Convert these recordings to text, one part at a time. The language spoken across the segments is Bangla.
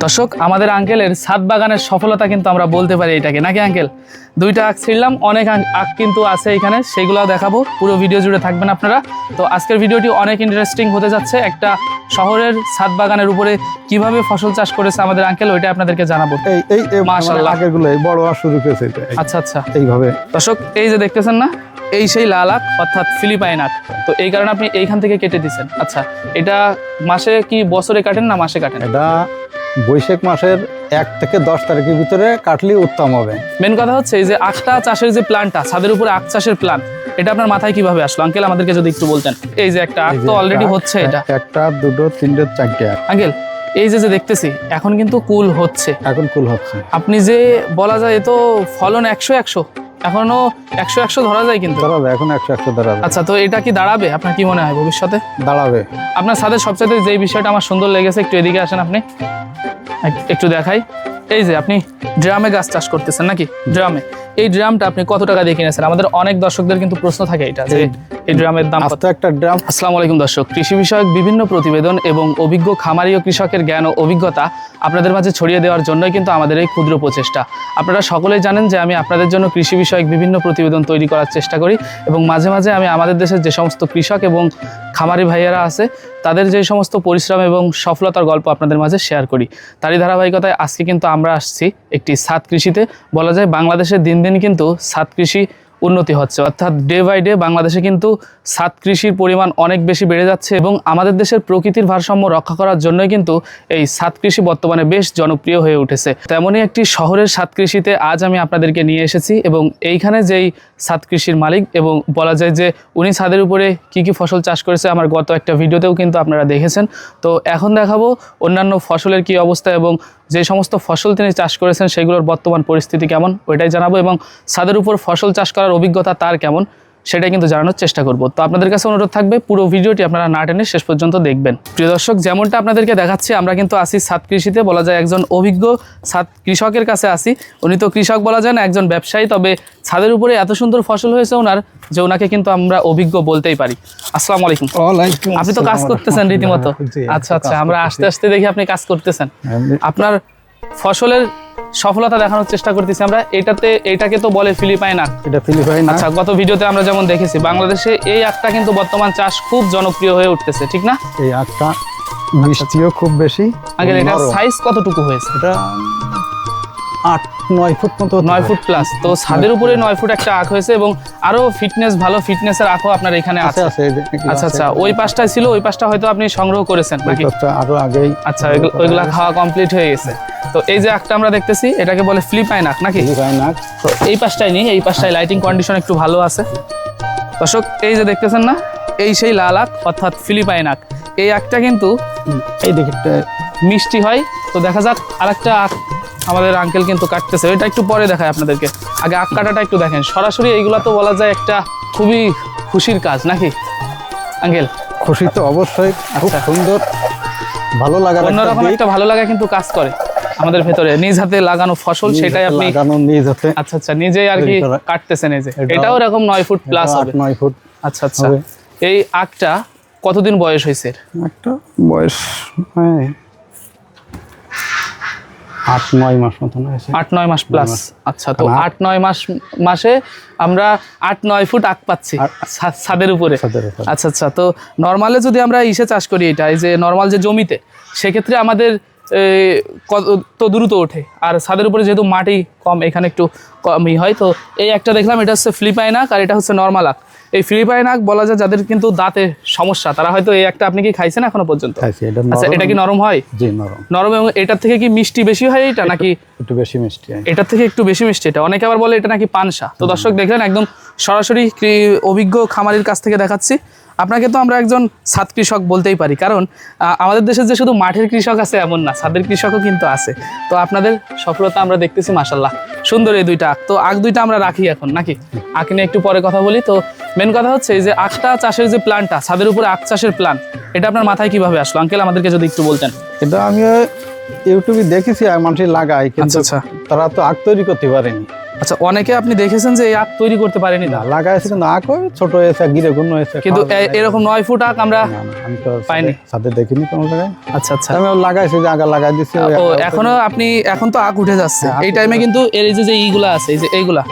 দর্শক আমাদের আঙ্কেলের ছাদ বাগানের সফলতা কিন্তু আমরা বলতে পারি এটাকে। নাকি আঙ্কেল? দুইটা আখ ছিঁড়লাম অনেক আং- আখ কিন্তু আছে এখানে সেগুলো দেখাবো। পুরো ভিডিও জুড়ে থাকবেন আপনারা। তো আজকের ভিডিওটি অনেক ইন্টারেস্টিং হতে যাচ্ছে। একটা শহরের ছাদ বাগানের উপরে কীভাবে ফসল চাষ করেছে আমাদের আঙ্কেল ওইটা আপনাদেরকে জানাব। এই মাশাআল্লাহ। গুলো বড় শুরু করেছে আচ্ছা আচ্ছা। এইভাবে। দর্শক এই যে দেখতেছেন না এই সেই লাল আখ অর্থাৎ ফিলিপাইন আখ। তো এই কারণে আপনি এইখান থেকে কেটে দিচ্ছেন আচ্ছা এটা মাসে কি বছরে কাটেন না মাসে কাটেন? এটা বৈশাখ মাসের এক থেকে দশ তারিখের ভিতরে কাটলে উত্তম হবে। মেন কথা হচ্ছে এই যে আখটা চাষের যে প্ল্যানটা ছাদের উপরে আখ চাষের প্ল্যান এটা আপনার মাথায় কীভাবে আসলো? আঙ্কেল আমাদেরকে যদি একটু বলতেন। এই যে একটা আখ তো অলরেডি হচ্ছে এটা। একটা দুটো তিনটে চারটে। আঙ্কেল এই যে যে দেখতেছি এখন কিন্তু কুল হচ্ছে। এখন কুল হচ্ছে। আপনি যে বলা যায় এ তো ফলন একশো একশো। এখনও একশো একশো ধরা যায় কিন্তু? দাঁড়াবে এখন একশো একশো দাঁড়াবে আচ্ছা তো এটা কি দাঁড়াবে? আপনার কি মনে হয় ভবিষ্যতে? দাঁড়াবে। আপনার সাথে সবচেয়ে যে বিষয়টা আমার সুন্দর লেগেছে একটু এদিকে আসেন আপনি। একটু দেখাই। এই যে আপনি ড্রামে গাছ চাষ করতেছেন নাকি? ড্রামে। এই ড্রামটা আপনি কত টাকা দিয়ে কিনেছেন? আমাদের অনেক দর্শকদের কিন্তু প্রশ্ন থাকে এটা যে এই ড্রামের দাম কত? একটা ড্রাম। আসসালামু আলাইকুম দর্শক। কৃষি বিষয়ক বিভিন্ন প্রতিবেদন এবং অভিজ্ঞ খামারি ও কৃষকের জ্ঞান ও অভিজ্ঞতা আপনাদের মাঝে ছড়িয়ে দেওয়ার জন্যই কিন্তু আমাদের এই ক্ষুদ্র প্রচেষ্টা। আপনারা সকলেই জানেন যে আমি আপনাদের জন্য কৃষি বিষয়ক বিভিন্ন প্রতিবেদন তৈরি করার চেষ্টা করি এবং মাঝে মাঝে আমি আমাদের দেশের যে সমস্ত কৃষক এবং খামারি ভাইয়েরা আছে, তাদের যে সমস্ত পরিশ্রম এবং সফলতার গল্প আপনাদের মাঝে শেয়ার করি। তারই ধারাবাহিকতায় আজকে কিন্তু আমরা আসছি একটি সাত কৃষিতে। বলা যায় বাংলাদেশে দিন দিন কিন্তু সাত কৃষি উন্নতি হচ্ছে। অর্থাৎ ডে বাই ডে বাংলাদেশে কিন্তু সাত কৃষির পরিমাণ অনেক বেশি বেড়ে যাচ্ছে এবং আমাদের দেশের প্রকৃতির ভারসাম্য রক্ষা করার জন্যই কিন্তু এই সাত কৃষি বর্তমানে বেশ জনপ্রিয় হয়ে উঠেছে। তেমনই একটি শহরের সাত কৃষিতে আজ আমি আপনাদেরকে নিয়ে এসেছি এবং এইখানে যেই সাত কৃষির মালিক এবং বলা যায় যে উনি ছাদের উপরে কি কি ফসল চাষ করেছে আমার গত একটা ভিডিওতেও কিন্তু আপনারা দেখেছেন। তো এখন দেখাবো অন্যান্য ফসলের কি অবস্থা এবং যে সমস্ত ফসল তিনি চাষ করেছেন, সেগুলোর বর্তমান পরিস্থিতি কেমন, ওইটাই জানাব এবং ছাদের উপর ফসল চাষ করার অভিজ্ঞতা তার কেমন সেটাই কিন্তু জানানোর চেষ্টা করব। তো আপনাদের কাছে অনুরোধ থাকবে পুরো ভিডিওটি আপনারা না টেনে শেষ পর্যন্ত দেখবেন। প্রিয় দর্শক যেমনটা আপনাদেরকে দেখাচ্ছি আমরা কিন্তু আসি সাত কৃষিতে। বলা যায় একজন অভিজ্ঞ সাত কৃষকের কাছে আসি। উনি তো কৃষক বলা যায় না একজন ব্যবসায়ী তবে ছাদের উপরে এত সুন্দর ফসল হয়েছে ওনার যে ওনাকে কিন্তু আমরা অভিজ্ঞ বলতেই পারি। আসসালামু আলাইকুম। আপনি তো কাজ করতেছেন রীতিমতো। আচ্ছা আচ্ছা আমরা আস্তে আস্তে দেখি আপনি কাজ করতেছেন। আপনার ফসলের সফলতা দেখানোর চেষ্টা করতেছি আমরা। এটাতে এটাকে তো বলে ফিলিপাইন আখ। এটা ফিলিপাইন আচ্ছা গত ভিডিওতে আমরা যেমন দেখেছি বাংলাদেশে এই আখটা কিন্তু বর্তমান চাষ খুব জনপ্রিয় হয়ে উঠতেছে ঠিক না? এই আখটা মিষ্টিও খুব বেশি আগে এটা সাইজ কতটুকু হয়েছে? এটা আট নয় ফুট মতো নয় ফুট প্লাস তো ছাদের উপরে নয় ফুট একটা আখ হয়েছে এবং আরও ফিটনেস ভালো ফিটনেসের আখও আপনার এখানে আছে আচ্ছা আচ্ছা ওই পাশটায় ছিল ওই পাশটা হয়তো আপনি সংগ্রহ করেছেন নাকি? আরও আগেই আচ্ছা ওইগুলা খাওয়া কমপ্লিট হয়ে গেছে। তো এই যে আখটা আমরা দেখতেছি এটাকে বলে ফিলিপাইন আখ নাকি? ফিলিপাইন আখ। তো এই পাশটাই নেই এই পাশটায় লাইটিং কন্ডিশন একটু ভালো আছে। দর্শক এই যে দেখতেছেন না এই সেই লাল আখ অর্থাৎ ফিলিপাইন আখ। এই আখটা কিন্তু এই দিকে মিষ্টি হয়। তো দেখা যাক আরেকটা আখ আমাদের আঙ্কেল কিন্তু কাটতেছে। এটা একটু পরে দেখায় আপনাদেরকে। আগে আখ কাটাটা একটু দেখেন। সরাসরি এইগুলা তো বলা যায় একটা খুবই খুশির কাজ নাকি? আঙ্কেল খুশি তো অবশ্যই। খুব আচ্ছা। সুন্দর। ভালো একটা অন্যরকম একটা ভালো লাগা কিন্তু কাজ করে আমাদের ভেতরে। নিজ হাতে লাগানো ফসল সেটাই আপনি লাগানো নিজ হাতে আচ্ছা আচ্ছা নিজেই আর কি। কাটতেছেন এই যে। এটাও- এরকম নয় ফুট প্লাস হবে। নয় ফুট আচ্ছা আচ্ছা। এই আখটা কতদিন বয়স হয়েছে? একটা বয়স হ্যাঁ আট নয় মাস মতন আট নয় মাস প্লাস আচ্ছা তো আট- নয় মাস মাসে আমরা আট নয় ফুট আখ পাচ্ছি ছাদের উপরে। আচ্ছা আচ্ছা তো নর্মালে যদি আমরা ইসে চাষ করি এটা এই যে নর্মাল যে জমিতে সেক্ষেত্রে আমাদের তো দ্রুত ওঠে। আর ছাদের উপরে যেহেতু মাটি কম এখানে একটু কমই হয় তো এই একটা দেখলাম এটা হচ্ছে ফিলিপাইন আখ আর এটা হচ্ছে নর্মাল আখ এই ফিলিপাইন আখ বলা যায় যাদের কিন্তু দাঁতে সমস্যা তারা হয়তো এই একটা আপনি কি খাইছেন এখনও পর্যন্ত? আচ্ছা এটা কি নরম হয়? জি নরম। নরম এবং এটার থেকে কি মিষ্টি বেশি হয় এটা নাকি? একটু বেশি মিষ্টি হয়। এটার থেকে একটু বেশি মিষ্টি এটা। অনেকে আবার বলে এটা নাকি পানসা। তো দর্শক দেখলেন একদম সরাসরি অভিজ্ঞ খামারির কাছ থেকে দেখাচ্ছি। আপনাকে তো আমরা একজন ছাদ কৃষক বলতেই পারি। কারণ আমাদের দেশে যে শুধু মাঠের কৃষক আছে এমন না ছাদের কৃষকও কিন্তু আছে। তো আপনাদের সফলতা আমরা দেখতেছি মাসাল্লাহ সুন্দর এই দুইটা আখ। তো আখ দুইটা আমরা রাখি এখন নাকি? আখ নিয়ে একটু পরে কথা বলি। তো মেন কথা হচ্ছে এই যে আখটা চাষের যে প্ল্যানটা ছাদের উপরে আখ চাষের প্ল্যান এটা আপনার মাথায় কীভাবে আসলো? আঙ্কেল আমাদেরকে যদি একটু বলতেন। কিন্তু আমি ইউটিউবে দেখেছি মানুষের মানুষ লাগায় কিন্তু আচ্ছা, আচ্ছা। তারা তো আখ তৈরি করতে পারেনি। আচ্ছা অনেকে আপনি দেখেছেন যে এই আখ তৈরি করতে পারেনি না না লাগাইছে কিন্তু আখ ওই ছোট হয়েছে গিরে গুণ হয়েছে কিন্তু না। এরকম নয় ফুট আখ আমরা না, না, আমি তো পাইনি। সাথে- দেখিনি কোনো জায়গায়। আচ্ছা আচ্ছা। আমি লাগাইছি যে আগা লাগাই ওই ও এখনও আপনি এখন তো আখ উঠে যাচ্ছে। হ্যাঁ, এই টাইমে কিন্তু এর যে যে এইগুলা আছে এই যে এইগুলা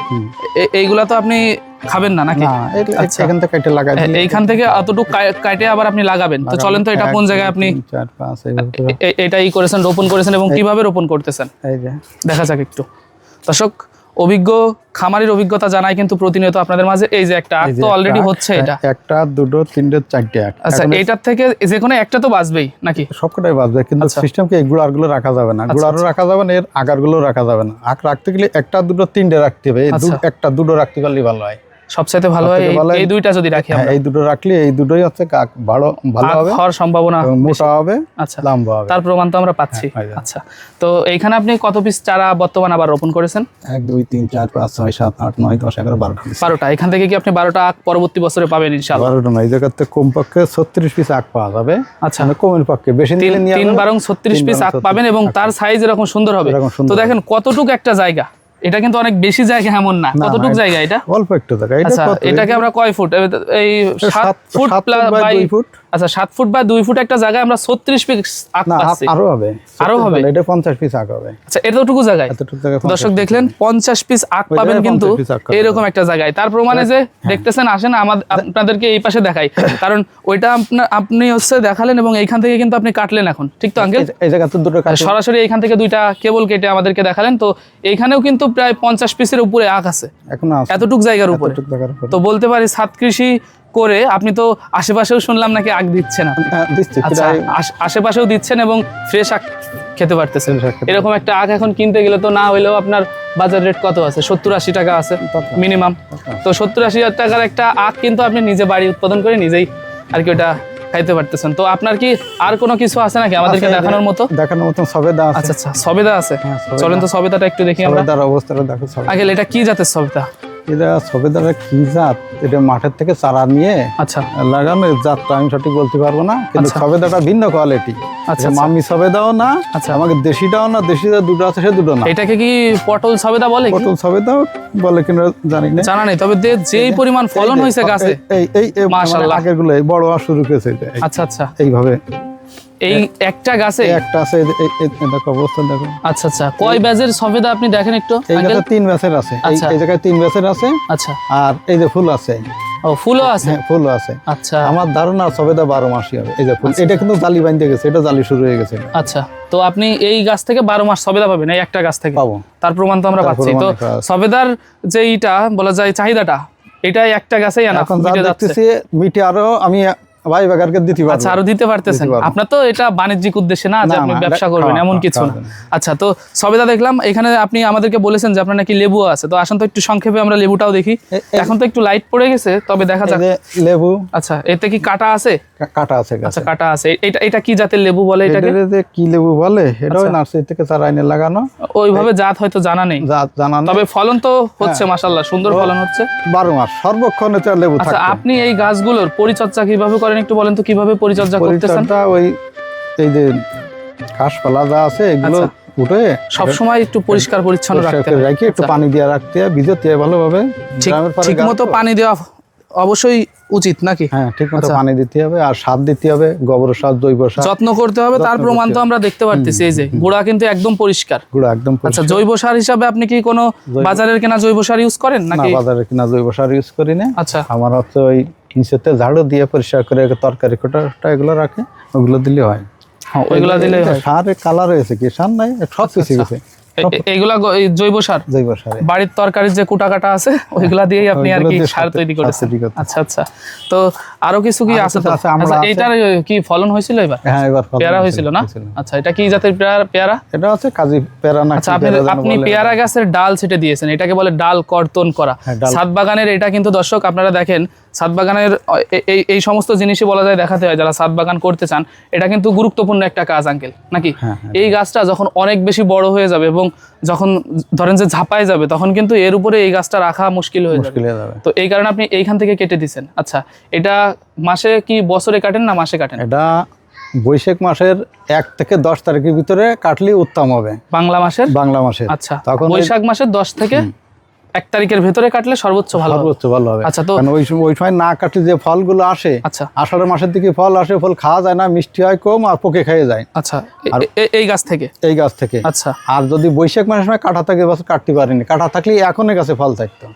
এইগুলা তো আপনি খাবেন না নাকি? না আচ্ছা। এখান থেকে কেটে লাগাই এইখান থেকে অতটুকু কাটে আবার আপনি লাগাবেন। তো চলেন তো এটা কোন জায়গায় আপনি তিন, চার পাঁচ এইভাবে করে। এ- এটা ই করেছেন রোপণ করেছেন এবং কীভাবে রোপণ করতেছেন? এই যে। দেখা যাক একটু। দর্শক অভিজ্ঞ খামারের অভিজ্ঞতা জানাই কিন্তু প্রতিনিয়ত আপনাদের মাঝে। এই যে একটা আখ তো অলরেডি হচ্ছে এটা। হ্যাঁ, একটা দুটো তিনটে চারটে আট। আচ্ছা এটার এইটার থেকে যে কোনো একটা তো বাঁচবেই নাকি? সবকটাই বাজবে কিন্তু সিস্টেমকে সিস্টেম আরগুলো রাখা যাবে না। গুড়ারও রাখা যাবে না এর আগারগুলো রাখা যাবে না। আখ রাখতে গেলে একটা দুটো তিনটে রাখতে হবে। আচ্ছা। একটা দুটো রাখতে পারলে ভালো হয়। সবচাইতে ভালো হয় এই- দুইটা যদি রাখি হ্যাঁ আমরা। এই দুটো রাখলে এই দুটোই হচ্ছে কাক ভালো ভালো হবে হওয়ার সম্ভাবনা মোটা হবে আচ্ছা। লম্বা হবে। তার প্রমাণ তো আমরা পাচ্ছি। হ্যাঁ। আচ্ছা। তো এইখানে আপনি কত পিস চারা বর্তমান আবার রোপণ করেছেন? এক দুই তিন চার পাঁচ ছয় সাত আট নয় দশ এগারো বারোটা বারোটা। এখান থেকে কি আপনি বারোটা আখ পরবর্তী বছরে পাবেন ইনশাল্লাহ বারোটা নয় এই জায়গাতে কমপক্ষে ছত্রিশ পিস আখ পাওয়া যাবে। আচ্ছা। মানে কমের পক্ষে। বেশি নিলে নিয়ে তিন যাবে। বারং ছত্রিশ তিন পিস বারং আখ পাবেন এবং তার সাইজ এরকম সুন্দর হবে। তো দেখেন কতটুক একটা জায়গা। এটা কিন্তু অনেক বেশি জায়গা এমন না। কতটুকু জায়গা এটা? অল্প একটু জায়গা। এটা আচ্ছা এটাকে আমরা কয় ফুট? এই সাত ফুট সাত প্লা- ফুট বাই বাই ফুট। আচ্ছা সাত ফুট বা দুই ফুট একটা জায়গায় আমরা ছত্রিশ পিস আরও হবে। আরও হবে? এটা পঞ্চাশ পিস আখ হবে। আচ্ছা এতটুকু জায়গায়? দর্শক দেখলেন পঞ্চাশ পিস আঁক পাবেন কিন্তু 50 piece আখ পাবেন। এরকম একটা জায়গায়। তার প্রমাণে যে হ্যাঁ। দেখতেছেন আসেন আমাদের আপনাদেরকে এই পাশে দেখাই। কারণ ওইটা আপনার আপনি হচ্ছে দেখালেন এবং এইখান থেকে কিন্তু আপনি কাটলেন এখন। ঠিক তো আঙ্কেল? এই- জায়গা তো দুটো সরাসরি এইখান থেকে দুইটা কেবল কেটে আমাদেরকে দেখালেন। তো এইখানেও কিন্তু প্রায় পঞ্চাশ পিসের উপরে আখ আছে। এখন এতটুক জায়গার উপরে। এতটুকু জায়গার উপরে। তো বলতে পারি ছাদ কৃষি করে আপনি তো আশেপাশেও শুনলাম নাকি আখ দিচ্ছেন। হ্যাঁ, আচ্ছা আশেপাশেও দিচ্ছেন এবং ফ্রেশ আখ খেতে পারতেছেন। এরকম একটা আখ এখন কিনতে গেলে তো না হইলেও আপনার বাজার রেট কত আছে? সত্তর আশি টাকা আছে মিনিমাম তো সত্তর আশি টাকার একটা আখ কিন্তু আপনি নিজে বাড়ি উৎপাদন করে নিজেই আর কি ওটা খাইতে পারতেছেন। তো আপনার কি আর কোনো কিছু আছে নাকি আমাদেরকে দেখানোর মতো? দেখানোর মতো সবেদা আছে। আচ্ছা আচ্ছা সবেদা আছে। হ্যাঁ, চলেন তো সবেদাটা একটু দেখি আমরা। সবেদার অবস্থাটা দেখো আগে এটা কি জাতের সবেদা? সবেদার কি জাত এটা মাঠের থেকে চারা নিয়ে আচ্ছা জাতটা আমি সঠিক বলতে পারব না কিন্তু আচ্ছা। সবেদাটা ভিন্ন কোয়ালিটি আচ্ছা, আচ্ছা। মামি সবেদাও না আচ্ছা। আমাকে দেশিটাও না দেশিটা দুটো আছে সে দুটো না এটাকে কি পটল সবেদা বলে? পটল সবেদাও বলে কিনা জানি না জানা নেই তবে যে- যেই পরিমাণ ফলন হয়েছে গাছে এই এই মানে মাশাআল্লাহ। আগেরগুলো বড় শুরু করেছে আচ্ছা আচ্ছা এইভাবে এই একটা গাছে? একটা আছে এই এই- এই- এই দেখো অবস্থা দেখো। আচ্ছা আচ্ছা। কয় ব্যাজের সবেদা আপনি দেখেন একটু এই? গাছে তিন ব্যাচের আছে। এই আচ্ছা। জায়গায় তিন ব্যাচের আছে। আচ্ছা। আর এই যে ফুল আছে। ও ফুলও আছে? হ্যাঁ ফুল আছে। আচ্ছা। আমার ধারণা সবেদা বারো মাসই হবে। এই যে ফুল এটা কিন্তু জালি বাঁধতে গেছে এটা জালি শুরু হয়ে গেছে। আচ্ছা। তো আপনি এই গাছ থেকে বারো মাস সবেদা পাবেন এই একটা গাছ থেকে? পাবো। তার প্রমাণ তো আমরা পাচ্ছি। তো সবেদার যে ইটা বলা যায় চাহিদাটা এটা একটা গাছেই আনা এখন যা দেখতেছি মিটে আরও আমি ভাই বাগারকে দিতে পারব। আচ্ছা আরও দিতে পারতেছেন। দিতে আপনার তো এটা বাণিজ্যিক উদ্দেশ্যে না যে আপনি ব্যবসা করবেন এমন কিছু না। আচ্ছা তো সবেদা দেখলাম এখানে আপনি আমাদেরকে বলেছেন যে আপনার নাকি লেবু আছে। তো আসেন তো একটু সংক্ষেপে আমরা লেবুটাও দেখি। এখন তো একটু লাইট পড়ে গেছে তবে দেখা যাক। লেবু। আচ্ছা এতে কি কাটা আছে? কাটা আছে আচ্ছা কাটা আছে। এটা এটা কি জাতের লেবু বলে এটাকে? কি লেবু বলে আচ্ছা। নার্সারি থেকে চারা এনে লাগানো। ওইভাবে জাত হয়তো জানা নেই। জানা তবে ফলন তো হচ্ছে মাশাল্লাহ সুন্দর ফলন হচ্ছে। বারো মাস সর্বক্ষণ এটা লেবু আচ্ছা আপনি এই গাছগুলোর পরিচর্যা কীভাবে করেন? একটু বলেন তো কীভাবে পরিচর্যা করতেছেন? ওই এই যে ঘাসপালা যা আছে এগুলো আচ্ছা। উঠে সব সময় একটু পরিষ্কার পরিচ্ছন্ন রাখতে রাখি একটু আচ্ছা। পানি দিয়ে রাখতে হয় ভালোভাবে ঠিক মতো পানি দেওয়া অবশ্যই উচিত নাকি? হ্যাঁ ঠিক মতো আচ্ছা। পানি দিতে হবে আর সার দিতে হবে গোবর সার জৈব সার। যত্ন করতে হবে তার প্রমাণ তো আমরা দেখতে পারতেছি এই যে গোড়া কিন্তু একদম পরিষ্কার। গুঁড়ো একদম আচ্ছা জৈব সার হিসাবে আপনি কি কোনো বাজারের কেনা জৈব সার ইউজ করেন নাকি? বাজারে কিনা জৈব সার ইউজ করি না। আচ্ছা। আমার হচ্ছে ওই নিচেতে ঝাড়ু দিয়ে পরিষ্কার করে তরকারি কোটাটা এগুলো রাখে ওগুলো দিলে হয়। হ্যাঁ, ওইগুলা দিলে কালার হয়েছে কি? সার নাই সব কিছু গেছে এ- এইগুলা জৈব সার? জৈব সারে। বাড়ির তরকারির যে কুটা কাটা আছে ওইগুলা দিয়েই আপনি আর কি সার তৈরি করেছেন? আচ্ছা আচ্ছা। তো আরও কিছু কি আছে তো? আচ্ছা এটার কি ফলন হয়েছিল এবার? হ্যাঁ এবার পেয়ারা হয়েছিল না? আচ্ছা এটা কি জাতের পেয়ারা পেয়ারা? এটা হচ্ছে কাজী পেয়ারা না আচ্ছা আপনি পেয়ারা আপনি পেয়ারা গাছের ডাল ছেটে দিয়েছেন এটাকে বলে ডাল কর্তন করা। হ্যাঁ, সাত বাগানের এটা কিন্তু দর্শক আপনারা দেখেন সাত বাগানের এই এই সমস্ত জিনিসই বলা যায় দেখাতে হয় যারা সাত বাগান করতে চান। এটা কিন্তু গুরুত্বপূর্ণ একটা কাজ আঙ্কেল নাকি? হ্যাঁ, হ্যাঁ। এই গাছটা যখন অনেক বেশি বড় হয়ে যাবে এবং যখন ধরেন যে ঝাপায় যাবে তখন কিন্তু এর উপরে এই গাছটা রাখা মুশকিল হয়ে যাবে। হয়ে তো এই কারণে আপনি এইখান থেকে কেটে দিছেন। আচ্ছা এটা মাসে কি বছরে কাটেন না মাসে কাটেন? এটা বৈশাখ মাসের এক থেকে দশ তারিখের ভিতরে কাটলে উত্তম হবে। বাংলা মাসের? বাংলা মাসের। আচ্ছা তখন বৈশাখ মাসের দশ থেকে এক তারিখের ভেতরে কাটলে সর্বোচ্চ ভালো। সর্বোচ্চ ভালো হবে। আচ্ছা তো ওই সময় ওই সময় না কাটলে যে ফলগুলো আসে আচ্ছা। আষাঢ় মাসের দিকে ফল আসে ফল খাওয়া যায় না মিষ্টি হয় কম আর পোকে খেয়ে যায়। আচ্ছা এ- এই গাছ থেকে? এই গাছ থেকে। আচ্ছা। আর যদি বৈশাখ মাসের সময় কাটা থাকে এবছর কাটতে পারিনি। কাটা থাকলে এখনই গাছে ফল থাকতো।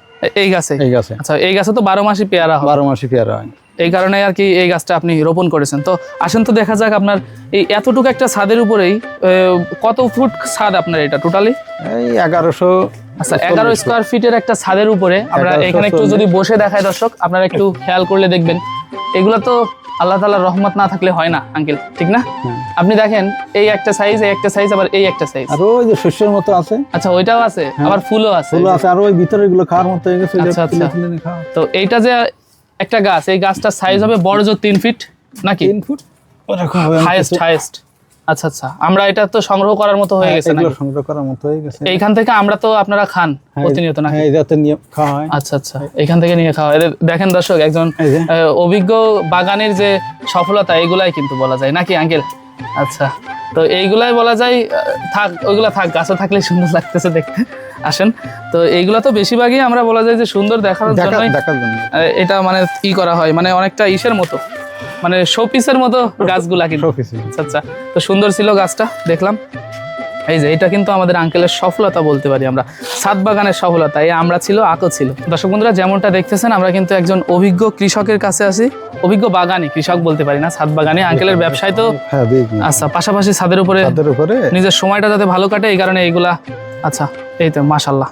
এই গাছে? এই গাছে। আচ্ছা এই গাছে তো বারো মাসই পেয়ারা হয়। বারো মাসি পেয়ারা হয়। এই কারণে আর কি এই গাছটা আপনি রোপণ করেছেন। তো আসেন তো দেখা যাক আপনার এই এতটুকু একটা ছাদের উপরেই কত ফুট ছাদ আপনার এটা টোটালি? এই এগারোশো আচ্ছা এগারো স্কোয়ার ফিটের একটা ছাদের উপরে। আমরা এখানে একটু যদি বসে দেখাই দর্শক আপনারা একটু খেয়াল করলে দেখবেন। এগুলো তো আল্লাহ তালার রহমত না থাকলে হয় না আঙ্কেল ঠিক না? আপনি দেখেন এই একটা সাইজ এই একটা সাইজ আবার এই একটা সাইজ আর ওই যে শস্যের মতো আছে। আচ্ছা ওইটাও আছে আবার ফুলও আছে। ফুল আছে আর ওই ভিতরে এগুলো খাওয়ার মতো হয়ে গেছে আচ্ছা, আচ্ছা। তো এইটা যে একটা গাছ এই গাছটার সাইজ হবে বড় জোর তিন ফিট নাকি? তিন ফুট হাইয়েস্ট হাইয়েস্ট আচ্ছা আচ্ছা। আমরা এটা তো সংগ্রহ করার মতো হয়ে গেছে এগুলো নাকি? সংগ্রহ করার মতো হয়ে গেছে। এইখান থেকে আমরা তো আপনারা খান হ্যাঁ, প্রতিনিয়ত নাকি? হ্যাঁ এই যাতে নিয়ে খাওয়া হয়। আচ্ছা আচ্ছা। এখান থেকে নিয়ে খাওয়া এদের দেখেন দর্শক একজন অভিজ্ঞ বাগানের যে সফলতা এগুলাই কিন্তু বলা যায়। নাকি আঙ্কেল? আচ্ছা। তো এইগুলাই বলা যায় থাক ওইগুলা থাক গাছে থাকলে সুন্দর লাগতেছে দেখতে। আসেন। তো এইগুলা তো বেশিরভাগই আমরা বলা যায় যে সুন্দর দেখার দেখা জন্যই দেখার জন্য। এটা মানে ই করা হয়। মানে অনেকটা ইসের মতো। মানে শোপিসের মতো গাছগুলা কিন্তু। আচ্ছা আচ্ছা। তো সুন্দর ছিল গাছটা দেখলাম। এই যে এটা কিন্তু আমাদের আঙ্কেলের সফলতা বলতে পারি আমরা। সাত বাগানের সফলতা এই আমরা ছিল আকো ছিল। দর্শক বন্ধুরা যেমনটা দেখতেছেন আমরা কিন্তু একজন অভিজ্ঞ কৃষকের কাছে আছি। অভিজ্ঞ বাগানি কৃষক বলতে পারি না সাত বাগানে। আঙ্কেলের ব্যবসায় তো হ্যাঁ আচ্ছা পাশাপাশি ছাদের উপরে উপরে নিজের সময়টা যাতে ভালো কাটে এই কারণে এইগুলা আচ্ছা এই তো মাশাল্লাহ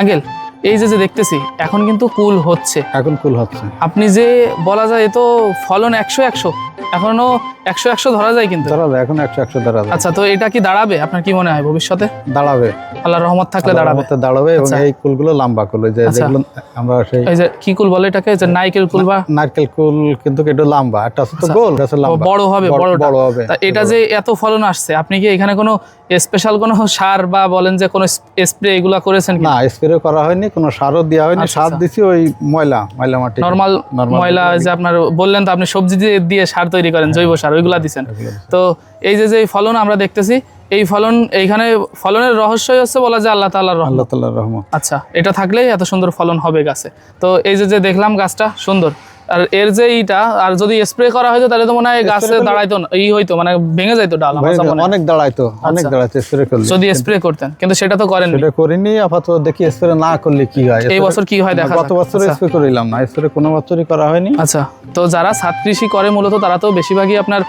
আঙ্কেল এই যে যে দেখতেছি এখন কিন্তু কুল হচ্ছে। এখন কুল হচ্ছে। আপনি যে বলা যায় তো ফলন একশো একশো। এখনও একশো একশো ধরা যায় কিন্তু। দাঁড়া যায় এখন একশো একশো দাঁড়া যায়। আচ্ছা তো এটা কি দাঁড়াবে? আপনার কি মনে হয় ভবিষ্যতে? দাঁড়াবে। আল্লাহ রহমত থাকলে দাঁড়াবে। দাঁড়াবে এবং আচ্ছা। এই কুলগুলো লম্বা কুল ওই যে আচ্ছা। যেগুলো আমরা সেই এই যে কি কুল বলে এটাকে? যে নাইকেল কুল বা নারকেল কুল কিন্তু একটু লম্বা। একটা তো আচ্ছা। গোল এটা লম্বা। বড় হবে বড়- বড় হবে। এটা যে এত ফলন আসছে আপনি কি এখানে কোনো স্পেশাল কোনো সার বা বলেন যে কোনো স্প্রে এগুলা করেছেন কি না স্প্রে করা হয়নি কোনো সারও দেওয়া হয়নি আচ্ছা, সার আচ্ছা। দিছি ওই ময়লা ময়লা মাটি। নর্মাল ময়লা যে আপনার বললেন তো আপনি সবজি দিয়ে দিয়ে সার তৈরি করেন জৈব সার ওইগুলা দিচ্ছেন তো এই যে যে ফলন আমরা দেখতেছি এই ফলন এইখানে ফলনের রহস্যই হচ্ছে বলা যায় আল্লাহ তাল্লাহ আল্লাহ তাল্লাহ রহমান আচ্ছা এটা থাকলেই এত সুন্দর ফলন হবে গাছে। তো এই যে যে দেখলাম গাছটা সুন্দর। আর এর যে ইটা আর যদি স্প্রে করা হয়তো তাহলে তো মনে হয় গাছে দাঁড়াইতো না ই হইতো মানে ভেঙে যাইতো ডাল যা। অনেক দাঁড়াইতো অনেক আচ্ছা। দাঁড়াইতো স্প্রে করলে। যদি স্প্রে করতেন কিন্তু সেটা তো করেন সেটা করিনি আপাতত দেখি স্প্রে না করলে কি হয়। এই বছর কি হয় দেখা গত বছর আচ্ছা। স্প্রে করিলাম না স্প্রে কোনো বছরই করা হয়নি। আচ্ছা তো যারা ছাদ কৃষি করে মূলত তারা তো বেশিরভাগই আপনার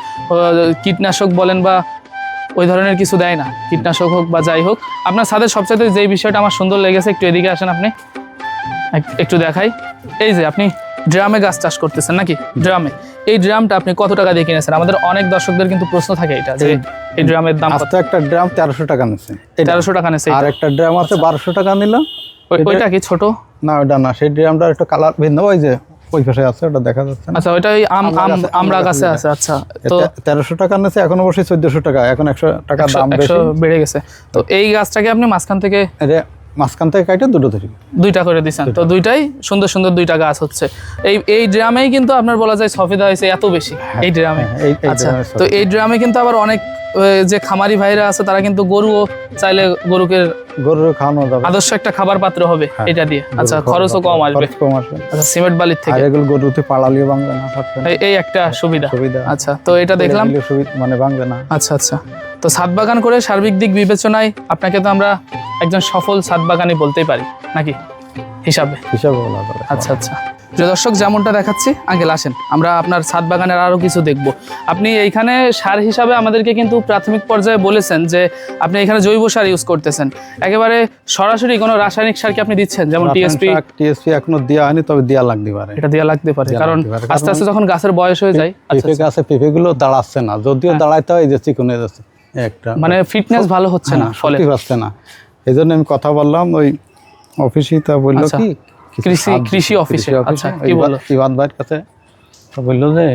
কীটনাশক বলেন বা ওই ধরনের কিছু দেয় না কীটনাশক হোক বা যাই হোক। আপনার ছাদের সবচাইতে যেই বিষয়টা আমার সুন্দর লেগেছে একটু এদিকে আসেন আপনি। একটু দেখাই। এই যে আপনি ড্রামে গাছ চাষ করতেছেন নাকি? ড্রামে। এই ড্রামটা আপনি কত টাকা দিয়ে কিনেছেন? আমাদের অনেক দর্শকদের কিন্তু প্রশ্ন থাকে এটা যে এই ড্রামের দাম কত? একটা ড্রাম তেরোশো টাকা নিচ্ছে এটা। তেরোশো টাকা নেছে আর একটা ড্রাম আছে বারোশো টাকা নিল। ওই- ওইটা কি ছোট? না ওটা না সেই ড্রামটা একটু কালার ভিন্ন ওই যে ওই পাশে আছে ওটা দেখা যাচ্ছে আচ্ছা ওইটা ওই আম আম আমরা গাছে গাছে আছে আচ্ছা। তো তেরোশো টাকা নিচ্ছে এখন অবশ্যই চোদ্দশো টাকা এখন একশো টাকা দাম বেশি। বেড়ে গেছে। তো এই গাছটাকে আপনি মাঝখান থেকে মাঝখান থেকে কাটে দুটো ধরি দুইটা করে দিচ্ছেন তো দুইটাই সুন্দর সুন্দর দুইটা গাছ হচ্ছে। এই এই ড্রামেই কিন্তু আপনার বলা যায় সফিদা হয়েছে এত বেশি এই ড্রামে। হ্যাঁ, আচ্ছা তো এই ড্রামে কিন্তু আবার অনেক যে খামারি ভাইরা আছে তারা কিন্তু গরুও চাইলে গরুকে গরুর খাওয়ানো যাবে। আদর্শ একটা খাবার পাত্র হবে হ্যাঁ, এটা দিয়ে। আচ্ছা খরচও কম আসবে। কম আসবে। আচ্ছা সিমেন্ট বালির আর থেকে এগুলো গরুতে পাড়ালিও বাংলা না এই একটা সুবিধা। সুবিধা। আচ্ছা তো এটা দেখলাম। মানে বাংলা না। আচ্ছা আচ্ছা। তো ছাদ বাগান করে সার্বিক দিক বিবেচনায় আপনাকে তো আমরা একজন সফল ছাদ বাগানি বলতেই পারি নাকি? হিসাবে। হিসাবে আচ্ছা আচ্ছা। প্রিয় দর্শক যেমনটা দেখাচ্ছি আঙ্কেল আসেন। আমরা আপনার ছাদ বাগানের আরও কিছু দেখব। আপনি এইখানে সার হিসাবে আমাদেরকে কিন্তু প্রাথমিক পর্যায়ে বলেছেন যে আপনি এখানে জৈব সার ইউজ করতেছেন। একেবারে সরাসরি কোনো রাসায়নিক সার কি আপনি দিচ্ছেন? যেমন টিএসপি টিএসপি এখনও দেওয়া হয়নি তবে দেওয়া লাগতে পারে। এটা দেওয়া লাগতে পারে কারণ আস্তে আস্তে যখন গাছের বয়স হয়ে যায় আচ্ছা পেঁপে গাছে পেঁপে গুলো দাঁড়াচ্ছে না। যদিও হ্যাঁ। দাঁড়াইতে হয় যে চিকুনে যাচ্ছে। একটা মানে ফিটনেস ভালো হচ্ছে না হ্যাঁ, ফলে পাচ্ছে না এই জন্য আমি কথা বললাম ওই অফিসে তা বলল আচ্ছা। কি কৃষি- কৃষি অফিসে, আচ্ছা, কি বলো? ইবাদ ভাইয়ের কাছে তো বলল যে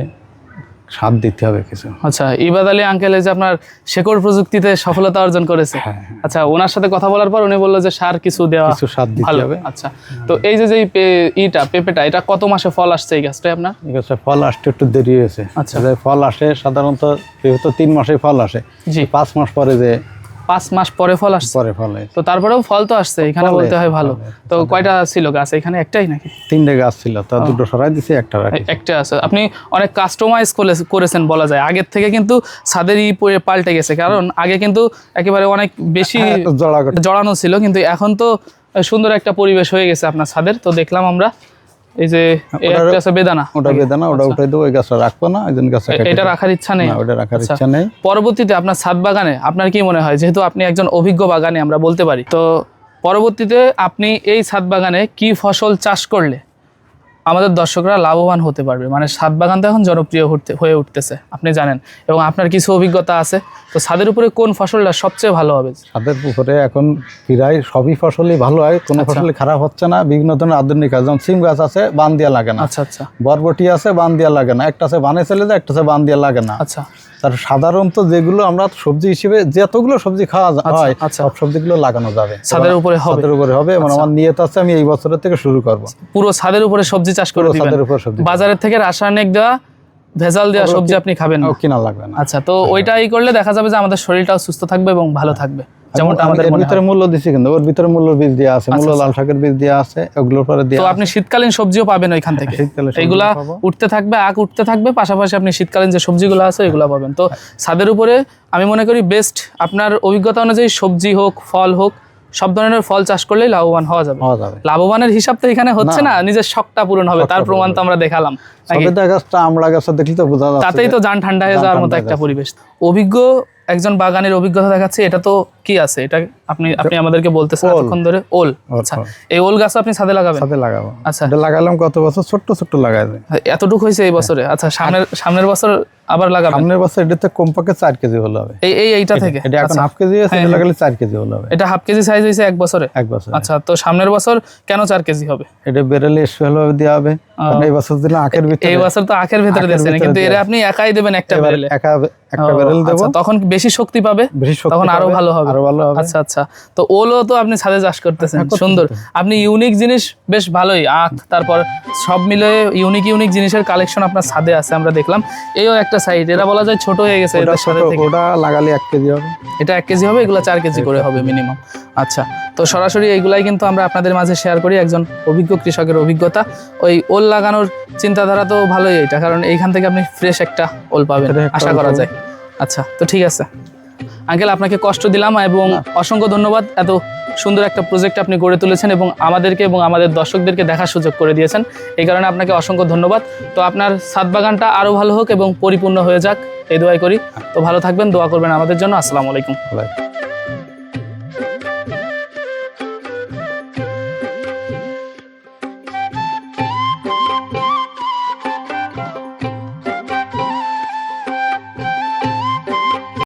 সার দিতে হবে কিছু। আচ্ছা ইবাদ আলী আঙ্কেল যে আপনার শেকড় প্রযুক্তিতে সফলতা অর্জন করেছে। হ্যাঁ আচ্ছা ওনার সাথে কথা বলার পর উনি বলল যে সার কিছু দেওয়া কিছু সার দিতে হবে। আচ্ছা তো এই যে যে ইটা পেঁপেটা এটা কত মাসে ফল আসছে এই গাছটায় আপনার? এই গাছটা ফল আসতে একটু দেরি হয়েছে। আচ্ছা। ফল আসে সাধারণত তো তিন মাসে ফল আসে জি। পাঁচ মাস পরে যে পাঁচ মাস পরে ফল আসছে। পরে ফলে তো তারপরেও ফল তো আসছে এখানে বলতে হয় ভালো। তো কয়টা ছিল গাছ? এখানে একটাই নাকি? তিনটে গাছ ছিল তা দুটো সরাই দিছি একটা একটা আছে। আপনি অনেক কাস্টমাইজ করেছেন বলা যায়। আগের থেকে কিন্তু ছাদের ই পরে পাল্টে গেছে কারণ আগে কিন্তু একেবারে অনেক বেশি হ্যাঁ, জড়া জড়ানো ছিল কিন্তু এখন তো সুন্দর একটা পরিবেশ হয়ে গেছে আপনার ছাদের। তো দেখলাম আমরা এই যে এই একটা আছে বেদানা। ওটা বেদানা ওটা উঠাই দেবো ওই গাছটা রাখব না ওই জন্য গাছটা এটা রাখার ইচ্ছা নেই। ওটা রাখার আচ্ছা। ইচ্ছা নেই। পরবর্তীতে আপনার ছাদ বাগানে আপনার কি মনে হয়? যেহেতু আপনি একজন অভিজ্ঞ বাগানে আমরা বলতে পারি। তো পরবর্তীতে আপনি এই ছাদ বাগানে কি ফসল চাষ করলে? আমাদের দর্শকরা লাভবান হতে পারবে। মানে সাদ বাগান তো এখন জনপ্রিয় হতে- হয়ে উঠতেছে আপনি জানেন। এবং আপনার কিছু অভিজ্ঞতা আছে। তো ছাদের উপরে কোন ফসলটা সবচেয়ে ভালো হবে? ছাদের উপরে এখন প্রায় সবই ফসলই ভালো হয় কোনো আচ্ছা। ফসলই খারাপ হচ্ছে না। বিভিন্ন ধরনের আধুনিক কাজ যেমন সিম গাছ আছে বান দিয়া লাগে না। আচ্ছা আচ্ছা। বরবটি আছে বান দিয়া লাগে না। একটা আছে বানে চলে যায় একটা আছে বান দিয়া লাগে না। আচ্ছা। তার সাধারণত যেগুলো আমরা সবজি হিসেবে যতগুলো সবজি খাওয়া আচ্ছা, হয় আচ্ছা। সব সবজিগুলো লাগানো যাবে। ছাদের উপরে হবে। আচ্ছা। ছাদের উপরে হবে এবং আমার নিয়ত আছে আমি এই বছরের থেকে শুরু করব। পুরো ছাদের উপরে সবজি চাষ করে দিবেন। ছাদের উপর সবজি বাজারের থেকে রাসায়নিক দেওয়া ভেজাল দেওয়া সবজি আপনি খাবেন না। কিনা লাগবে না। আচ্ছা তো ওইটাই করলে দেখা যাবে যে আমাদের শরীরটাও সুস্থ থাকবে এবং ভালো থাকবে। যেমনটা আমাদের মনে ভিতরে মূল্য দিছি কিন্তু ওর ভিতরে মূল্য বীজ আছে মূল্য আচ্ছা। লাল শাকের বীজ আছে ওগুলোর পরে তো আপনি শীতকালীন সবজিও পাবেন ওইখান থেকে। এইগুলা উঠতে থাকবে আখ উঠতে থাকবে পাশাপাশি আপনি শীতকালীন যে সবজিগুলো আছে এগুলো পাবেন। তো ছাদের উপরে আমি মনে করি বেস্ট আপনার অভিজ্ঞতা অনুযায়ী সবজি হোক ফল হোক সব ধরনের ফল চাষ করলেই লাভবান হওয়া যাবে। লাভবানের হিসাব তো এখানে হচ্ছে না। নিজের শখটা পূরণ হবে তার প্রমাণ তো আমরা দেখালাম গাছটা দেখলে তো বোঝা তাতেই তো যান ঠান্ডা হয়ে যাওয়ার মতো একটা পরিবেশ। অভিজ্ঞ একজন বাগানের অভিজ্ঞতা দেখাচ্ছে এটা তো কি আছে? এটা আপনি আপনি আমাদেরকে বলতেছেন ওল। এতক্ষণ ধরে ওল। আচ্ছা এই ওল গাছ আপনি ছাদে লাগাবেন? সাথে লাগাবো। আচ্ছা। এটা লাগালাম কত বছর? ছোট্ট ছোট্ট লাগাই যায় এতটুকু হয়েছে এই বছরে? আচ্ছা সামনের সামনের বছর আবার লাগাবেন? সামনের বছর এটাতে কমপক্ষে চার কেজি হলে হবে। এই এই এইটা থেকে? এটা এখন আচ্ছা, হাফ কেজি আছে এটা লাগালে চার কেজি হলে হবে। এটা হাফ কেজি সাইজ হয়েছে এক বছরে? এক বছর। আচ্ছা তো সামনের বছর কেন চার কেজি হবে? এটা বেরেলে স্পেশাল ভাবে দেওয়া হবে। কারণ এই বছর দিলে আখের ভিতরে এই বছর তো আখের ভেতরে দিয়েছেন কিন্তু এর আপনি একাই দেবেন একটা বেরেলে। একা একটা বেরেল দেবো। আচ্ছা, তখন বেশি শক্তি পাবে তখন আরও ভালো হবে। আরও ভালো আচ্ছা আচ্ছা। তো ওলও তো আপনি ছাদে চাষ করতেছেন সুন্দর। আপনি ইউনিক জিনিস বেশ ভালোই আখ তারপর সব মিলে ইউনিক ইউনিক জিনিসের কালেকশন আপনার ছাদে আছে আমরা দেখলাম। এইও একটা সাইড এরা বলা যায় ছোট হয়ে গেছে সাথে ওটা লাগালে এক কেজি হবে। এটা এক কেজি হবে এগুলো চার কেজি করে হবে মিনিমাম আচ্ছা তো সরাসরি এইগুলাই কিন্তু আমরা আপনাদের মাঝে শেয়ার করি একজন অভিজ্ঞ কৃষকের অভিজ্ঞতা। ওই ওল লাগানোর চিন্তাধারা তো ভালোই এটা কারণ এইখান থেকে আপনি ফ্রেশ একটা ওল পাবেন আশা করা যায়। আচ্ছা তো ঠিক আছে। আঙ্কেল আপনাকে কষ্ট দিলাম এবং অসংখ্য ধন্যবাদ। এত সুন্দর একটা প্রজেক্ট আপনি গড়ে তুলেছেন এবং আমাদেরকে এবং আমাদের দর্শকদেরকে দেখার সুযোগ করে দিয়েছেন। এই কারণে আপনাকে অসংখ্য ধন্যবাদ। তো আপনার সাত বাগানটা আরও ভালো হোক এবং পরিপূর্ণ হয়ে যাক এই দোয়াই করি। তো ভালো থাকবেন দোয়া করবেন আমাদের জন্য। আসসালামু আলাইকুম.